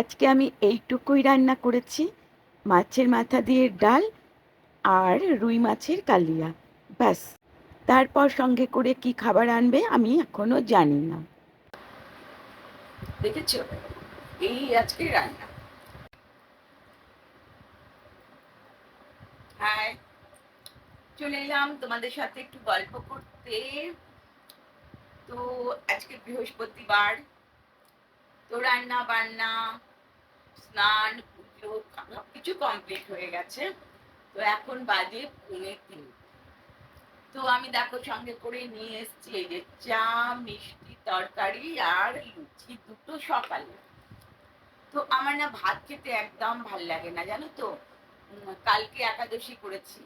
আজকে আমি এইটুকুই রান্না করেছি। মাছের মাথা দিয়ে ডাল আর রুই মাছের কালিয়া। ব্যাস। তারপর সঙ্গে করে কি খাবার আনবে আমি এখনও জানি না। দেখেছ? এই আজকে রান্না। হাই। চলে এলাম তোমাদের সাথে একটু গল্প করতে। তো আজকে বৃহস্পতিবার। তো রান্না বান্না, স্নান, পুজো কিছু কমপ্লিট হয়ে গেছে। তো এখন বাজে পৌনে তিন। তো আমি দেখো সঙ্গে করে নিয়ে এসেছি এই যে চা, মিষ্টি তরকারি আর লুচি, দুটো সকালে। তো আমার না ভাত খেতে একদম ভালো লাগে না, জানো তো? কালকে একাদশী করেছি।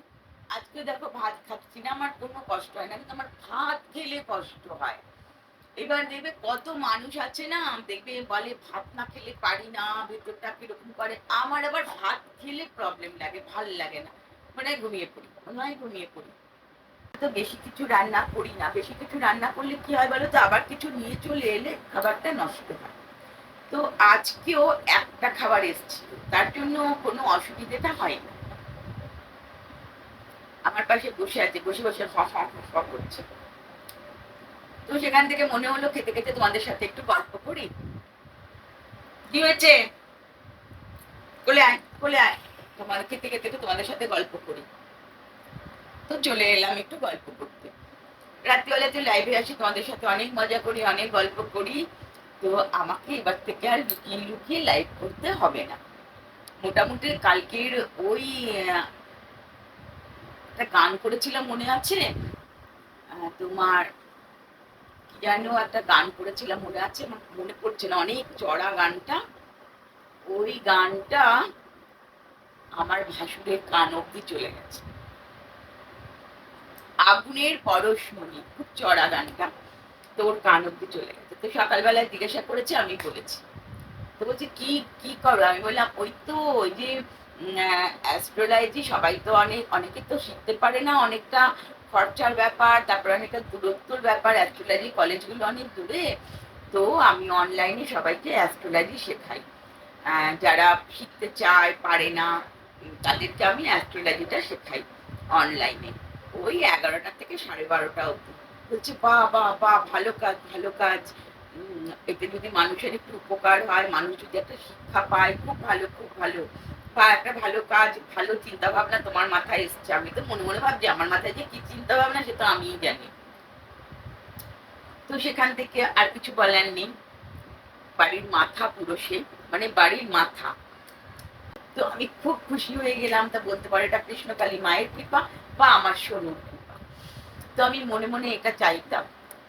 আজকে দেখো ভাত খাচ্ছি না, আমার কোনো কষ্ট হয় না, কিন্তু আমার ভাত খেলে কষ্ট হয়। এবার দেখবে কত মানুষ আছে না, দেখবে বলে ভাত না খেলে পারি না, ভেতরটা কীরকম করে। আমার আবার ভাত খেলে প্রবলেম লাগে, ভালো লাগে না। মনে হয় ঘুমিয়ে পড়ি, মনে হয় ঘুমিয়ে পড়ি। তো বেশি কিছু রান্না করি না, বেশি কিছু রান্না করলে কি হয় বলো তো, আবার কিছু নিয়ে চলে এলে খাবারটা নষ্ট হয়। তো আজকেও একটা খাবার এসেছিল, তার জন্য কোনো অসুবিধাটা হয় না আমার পাশে বসে আছে, বসে বসে হ হ হ করছে। তো সেখান থেকে মনে হলো খেতে খেতে তোমাদের সাথে একটু গল্প করি। কি হয়েছে? কোলে আয় কোলে আয়। তোমার খেতে খেতে একটু তোমাদের সাথে গল্প করি। তো চলে এলাম একটু গল্প করতে। রাত্রিবেলা তো লাইভে আসি, তোমাদের সাথে অনেক মজা করি, অনেক গল্প করি। তো আমাকে এবার থেকে আর লুকিয়ে লুকিয়ে লাইভ করতে হবে না। মোটামুটি কালকের ওই একটা গান করেছিলাম মনে আছে? তোমার জানো একটা গান করেছিলাম, মনে আছে? মনে পড়ছে না। অনেক চড়া গানটা। ওই গানটা আমার ভাসুরের কান অব্দি চলে গেছে। আগুনের পরশমণি, খুব চড়া গানটা তো ওর কান অব্দি চলে গেছে। তো সকালবেলায় জিজ্ঞাসা করেছে, আমি বলেছি। তো বলছি, কি কি করো? আমি বললাম, ওই তো, ওই যে অ্যাস্ট্রোলজি সবাই তো অনেক, অনেকে তো শিখতে পারে না, অনেকটা খরচার ব্যাপার, তারপর অনেকটা দূরত্বর ব্যাপার অ্যাস্ট্রোলজি কলেজগুলো অনেক দূরে, তো আমি অনলাইনে সবাইকে অ্যাস্ট্রোলজি শেখাই। যারা শিখতে চায়, পারে না তাদেরকে আমি অ্যাস্ট্রোলজিটা শেখাই অনলাইনে ওই এগারোটা থেকে সাড়ে বারোটা অবধি। বলছে, বা বা বা, ভালো কাজ ভালো কাজ। এতে যদি মানুষের একটু উপকার হয়, মানুষ যদি একটা শিক্ষা পায়, খুব ভালো খুব ভালো। একটা ভালো কাজ, ভালো চিন্তা ভাবনা তোমার মাথায় এসছে। আমি তো মনে মনে ভাবছি, আমার মাথায় যে কি চিন্তা ভাবনা সে তো আমিই জানি। তো সেখান থেকে আর কিছু বলার নেই। বাড়ির মাথা পুরো সে মানে বাড়ির মাথা। তো আমি খুব খুশি হয়ে গেলাম, তা বলতে পারো, এটা কৃষ্ণকালী মায়ের কৃপা বা আমার সোনুর কৃপা। তো আমি মনে মনে এটা চাইতাম।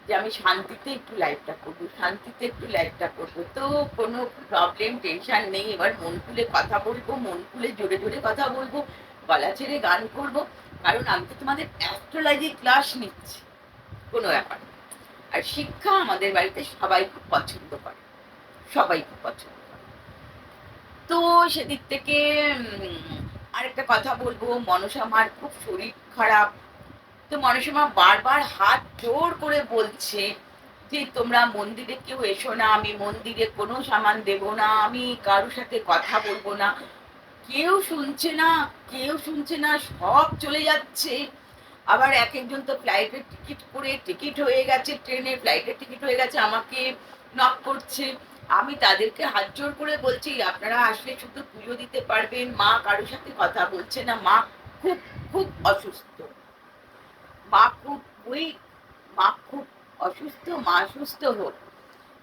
যে আমি শান্তিতে একটু লাইফটা করব, শান্তিতে একটু লাইফটা করব। তো কোনো প্রবলেম টেনশন নেই। এবার মন খুলে কথা বলব, মন খুলে জোরে জোরে কথা বলব, গলা ছেড়ে গান করব। কারণ আমি তো তোমাদের অ্যাস্ট্রোলজি ক্লাস নিচ্ছি, কোনো ব্যাপার। আর শিক্ষা আমাদের বাড়িতে সবাই খুব পছন্দ করে, সবাই খুব পছন্দ করে। তো সেদিক থেকে আরেকটা কথা বলব, মনসা মার খুব শরীর খারাপ তো মনসমা বারবার হাত জোর করে বলছে যে তোমরা মন্দিরে কেউ এসো না, আমি মন্দিরে কোনো সামান দেব না, আমি কারোর সাথে কথা বলব না। কেউ শুনছে না, কেউ শুনছে না, সব চলে যাচ্ছে। আবার এক একজন তো ফ্লাইটের টিকিট করে টিকিট হয়ে গেছে, ট্রেনে ফ্লাইটের টিকিট হয়ে গেছে, আমাকে নক করছে। আমি তাদেরকে হাত জোর করে বলছি, আপনারা আসলে শুধু পুজো দিতে পারবেন, মা কারোর সাথে কথা বলছে না, মা খুব খুব অসুস্থ। মা খুব উইক মা খুব অসুস্থ, মা সুস্থ হোক।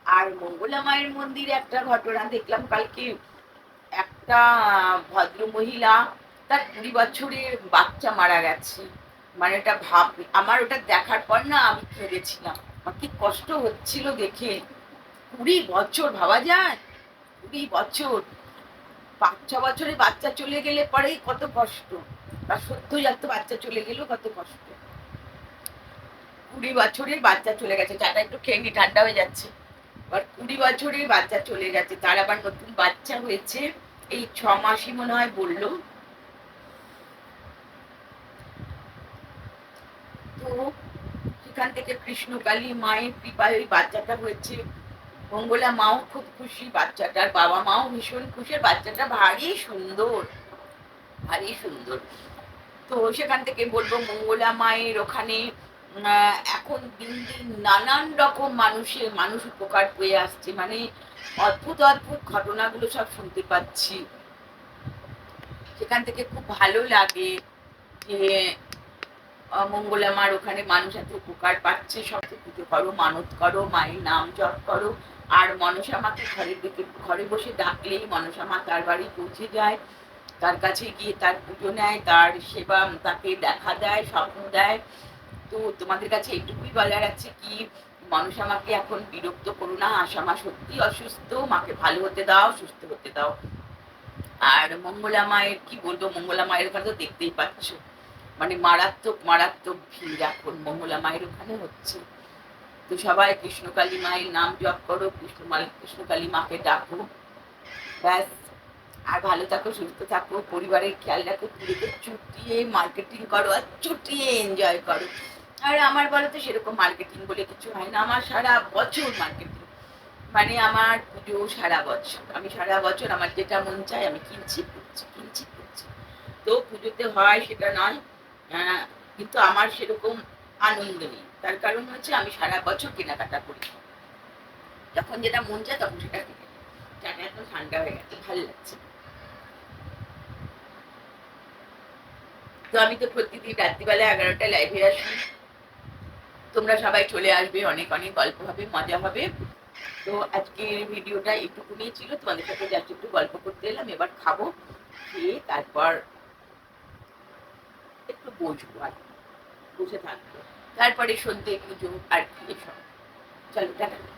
আর মঙ্গলা মায়ের মন্দিরে একটা ঘটনা দেখলাম কালকে। একটা ভদ্র মহিলা তার কুড়ি বছরের বাচ্চা মারা গেছে। মানে ওটা ভাব, আমার ওটা দেখার পর না আমি কেঁদেছিলাম আমার কি কষ্ট হচ্ছিল দেখে। কুড়ি বছর, ভাবা যায়? কুড়ি বছর। পাঁচ, ছ বছরে বাচ্চা চলে গেলে পরেই কত কষ্ট। বা সদ্য যাতে বাচ্চা চলে গেলেও কত কষ্ট। কুড়ি বছরের বাচ্চা চলে গেছে, চাটা একটু খেয়ে নি, ঠান্ডা হয়ে যাচ্ছে। এবার কুড়ি বছরের বাচ্চা চলে গেছে, তার আবার নতুন বাচ্চা হয়েছে। এই ছ মাসই মনে হয় বলল। তো সেখান থেকে কৃষ্ণকালী মায়ের কৃপায় ওই বাচ্চাটা হয়েছে। মঙ্গলা মাও খুব খুশি বাচ্চাটার, বাবা মাও ভীষণ খুশি, আর বাচ্চাটা ভারী সুন্দর ভারী সুন্দর। তো সেখান থেকে বলব মঙ্গলা মায়ের ওখানে এখন দিন দিন নানান রকম মানুষের মানুষ উপকার পেয়ে আসছে। মানে অদ্ভুত অদ্ভুত ঘটনাগুলো সব শুনতে পাচ্ছি। সেখান থেকে খুব ভালো লাগে যে আহ, মঙ্গলা মার ওখানে মানুষ এত উপকার পাচ্ছে। সব পুজো করো মানত করো মায়ের নাম জপ করো। আর মনসা মাকে ঘরের দিকে ঘরে বসে ডাকলেই মনসা মা তার বাড়ি পৌঁছে যায়। তার কাছে গিয়ে তার পুজো নেয় তার সেবা তাকে দেখা দেয় স্বপ্ন দেয়। তো তোমাদের কাছে এইটুকুই বলার আছে কি মনসা মাকে এখন বিরক্ত করো না, আশা মা সত্যি অসুস্থ, মাকে ভালো হতে দাও, সুস্থ হতে দাও। আর মঙ্গলা মায়ের, কি বলব, মঙ্গলা মায়ের ওখানে তো দেখতেই পাচ্ছ। মানে মারাত্মক মারাত্মক ভিড় এখন মঙ্গলা মায়ের ওখানে হচ্ছে। তো সবাই কৃষ্ণকালী মায়ের নাম জপ করো, কৃষ্ণ কৃষ্ণকালী মাকে ডাকো। ব্যাস, আর ভালো থাকো, সুস্থ থাকো, পরিবারের খেয়াল রাখো পুরোকে চুটিয়ে মার্কেটিং করো আর চুটিয়ে এনজয় করো। আর আমার বলো তো সেরকম মার্কেটিং বলে কিছু হয় না। আমার সারা বছর মার্কেটিং মানে আমার পুজো সারা বছর। আমি সারা বছর আমার যেটা মন চায় আমি কিনছি করছি কিনছি করছি তো পুজোতে হয় সেটা নয় কিন্তু আমার সেরকম আনন্দ নেই। তার কারণ হচ্ছে আমি সারা বছর কেনাকাটা করি। যখন যেটা মন চায় তখন সেটা কিনে। চাটা এখন ঠান্ডা হয়ে গেছে, ভালো লাগছে তো আমি তো প্রতিদিন রাত্রিবেলা এগারোটা লাইভে আসি। তোমরা সবাই চলে আসবে, অনেক অনেক গল্প হবে, মজা হবে। তো আজকের ভিডিওটা একটুকুনি ছিল। তোমাদের সাথে জাস্ট একটু গল্প করতে এলাম, এবার খাব, খেয়ে তারপর একটু বসবো আর। বসে থাকব। তারপরে সন্ধ্যে পুজো আর কি এসব। চলো, টাটা।